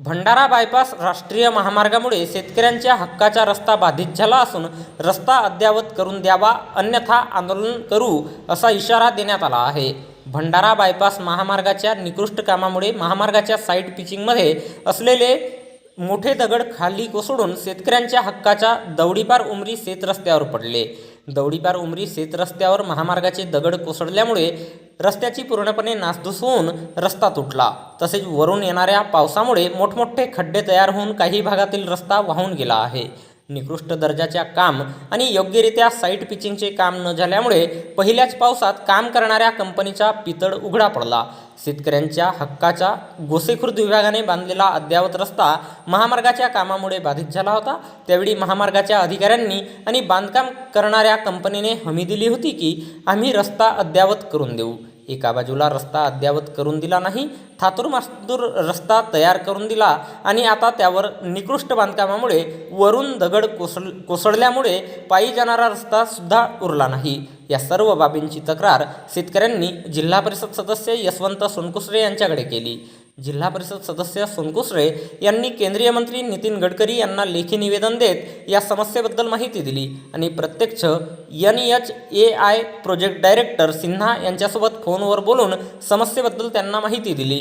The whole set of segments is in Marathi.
भंडारा बायपास राष्ट्रीय महामार्गामुळे शेतकऱ्यांच्या हक्काचा रस्ता बाधित झाला असून रस्ता अद्ययावत करून द्यावा अन्यथा आंदोलन करू असा इशारा देण्यात आला आहे. भंडारा बायपास महामार्गाच्या निकृष्ट कामामुळे महामार्गाच्या साईड पिचिंगमध्ये असलेले मोठे दगड खाली कोसळून शेतकऱ्यांच्या हक्काच्या दवडीपार उमरी शेत रस्त्यावर पडले. दौडीपार उमरी शेत रस्त्यावर महामार्गाचे दगड कोसळल्यामुळे रस्त्याची पूर्णपणे नासधूस होऊन रस्ता तुटला. तसेच वरून येणाऱ्या पावसामुळे मोठमोठे खड्डे तयार होऊन काही भागातील रस्ता वाहून गेला आहे. निकृष्ट दर्जाच्या काम आणि योग्यरित्या साईट पिचिंगचे काम न झाल्यामुळे पहिल्याच पावसात काम करणाऱ्या कंपनीचा पितळ उघडा पडला. शेतकऱ्यांच्या हक्काचा गोसेखुर्द विभागाने बांधलेला अद्ययावत रस्ता महामार्गाच्या कामामुळे बाधित झाला होता. त्यावेळी महामार्गाच्या अधिकाऱ्यांनी आणि बांधकाम करणाऱ्या कंपनीने हमी दिली होती की आम्ही रस्ता अद्ययावत करून देऊ. एका बाजूला रस्ता अद्ययावत करून दिला नाही थातूरमास्तूर रस्ता तयार करून दिला आणि आता त्यावर निकृष्ट बांधकामामुळे वरून दगड कोसळ कोसळल्यामुळे पायी जाणारा रस्ता सुद्धा उरला नाही. या सर्व बाबींची तक्रार शेतकऱ्यांनी जिल्हा परिषद सदस्य यशवंत सोनकुसरे यांच्याकडे केली. जिल्हा परिषद सदस्य सोनकुसरे यांनी केंद्रीय मंत्री नितीन गडकरी यांना लेखी निवेदन देत या समस्येबद्दल माहिती दिली. आणि प्रत्यक्ष N H A I project director Sinha यांच्यासोबत फोनवर बोलून समस्येबद्दल त्यांना माहिती दिली.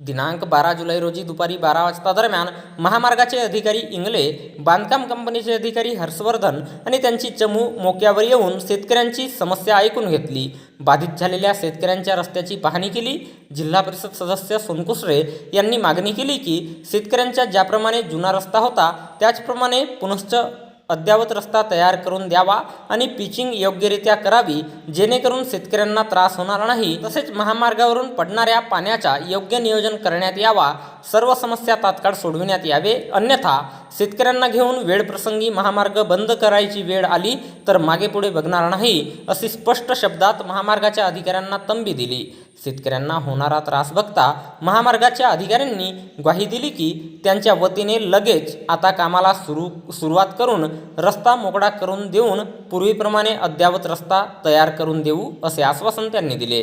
दिनांक बारा जुलै रोजी दुपारी बारा वाजता दरम्यान महामार्गाचे अधिकारी इंगले बांधकाम कंपनीचे अधिकारी हर्षवर्धन आणि त्यांची चमू मोक्यावर येऊन शेतकऱ्यांची समस्या ऐकून घेतली. बाधित झालेल्या शेतकऱ्यांच्या रस्त्याची पाहणी केली. जिल्हा परिषद सदस्य सोनकुसरे यांनी मागणी केली की शेतकऱ्यांच्या ज्याप्रमाणे जुना रस्ता होता त्याचप्रमाणे पुनश्च अद्ययावत रस्ता तयार करून द्यावा आणि पिचिंग योग्यरित्या करावी जेणेकरून शेतकऱ्यांना त्रास होणार नाही. तसेच महामार्गावरून पडणाऱ्या पाण्याचा योग्य नियोजन करण्यात यावा. सर्व समस्या तात्काळ सोडविण्यात यावे. अन्यथा शेतकऱ्यांना घेऊन वेळप्रसंगी महामार्ग बंद करायची वेळ आली तर मागे पुढे बघणार नाही अशी स्पष्ट शब्दात महामार्गाच्या अधिकाऱ्यांना तंबी दिली. शेतकऱ्यांना होणारा त्रास बघता महामार्गाच्या अधिकाऱ्यांनी ग्वाही दिली की त्यांच्या वतीने लगेच आता कामाला सुरू सुरुवात करून रस्ता मोकळा करून देऊन पूर्वीप्रमाणे अद्ययावत रस्ता तयार करून देऊ असे आश्वासन त्यांनी दिले.